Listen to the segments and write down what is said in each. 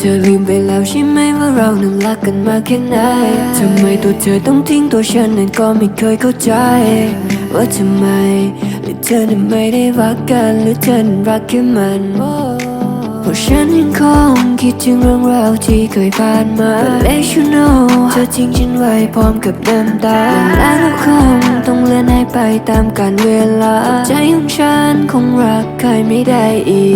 ธอลืมไปแล้วใช่ไหมว่าเรานั้นรักกันมากแค่ไหนทำไมตัวเธอต้องทิ้งตัวฉันนั้นก็ไม่เคยเข้าใจ ว่าทำไมหรือเธอนั้นไม่ได้รักกันหรือเธอนั้นรักแค่มันเพราะฉันยังคงคิดถึงเรื่องราวที่เคยผ่านมา But let you know เธอทิ้งฉันไว้พร้อมกับน้ำตาและเราคงต้องเลื่อนให้ไปตามกาลเวลา ใจของฉันคงรักใครไม่ได้อี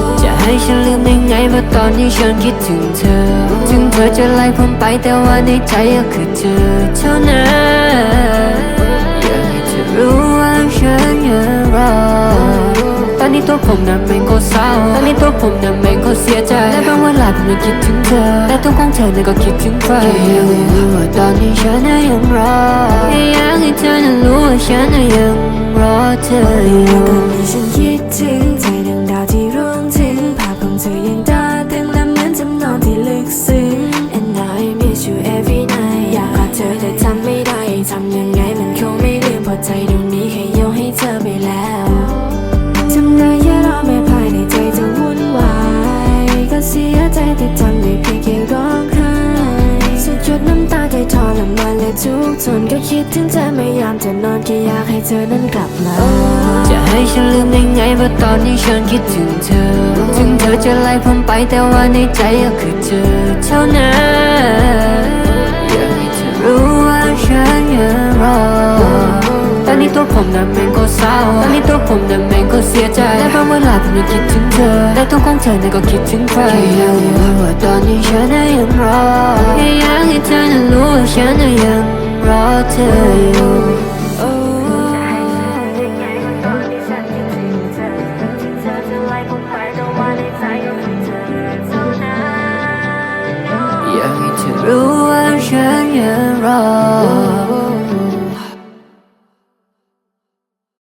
ก ให้ฉันลืมได้ไงว่าตอนนี้ฉันคิดถึงเธอ ถึงเธอจะไล่ผมไปแต่ว่าในใจก็คือเธอเท่านั้นอยากให้เธอรู้ว่าฉันยังรอตอนนี้ตัวผมนั้นแม่งก็เศร้าตอนนี้ตัวผมนั้นแม่งก็เสียใจและบางเวลาผมยังคิดถึงเธอและตัวของเธอนั้นก็คิดถึงใครอยากให้รู้ว่าตอนนี้ฉันยังรออยากให้เธอนั้นรู้ว่าฉันนั้นยังรอเธออยู่ ยังไงมันคงไม่ลืมเพราะใจดวงนี้แค่ยกให้เธอไปแล้วทำไงแค่รอแม้ภายในใจจะวุ่นวายก็เสียใจแต่ทำได้เพียงแค่ร้องไห้สุดหยดน้ำตาใจทรมานและทุกทนก็คิดถึงเธอไม่ยอมจะนอนแค่อยากให้เธอนั้นกลับมา จะให้ฉันลืมได้ไงว่าตอนนี้ฉันคิดถึงเธอ ถึงเธอจะไล่ผมไปแต่ว่าในใจก็คือเธอเท่านั้น นนี้ตัวผมนั้นแม่งก็เศร้าตอนนี้ตัวผมนั้นแม่งก็เสียใจและบางเวลาผมยังคิดถึงเธอและตัวของเธอนั้นก็คิดถึงใครแค่อยากให้รู้ว่าตอนนี้ฉันนั้นยังรอแค่อยากให้เธอนั้นรู้ว่าฉันนั้นยังรอเธออยู่อยากให้เธอรู้ว่าฉันยังรอ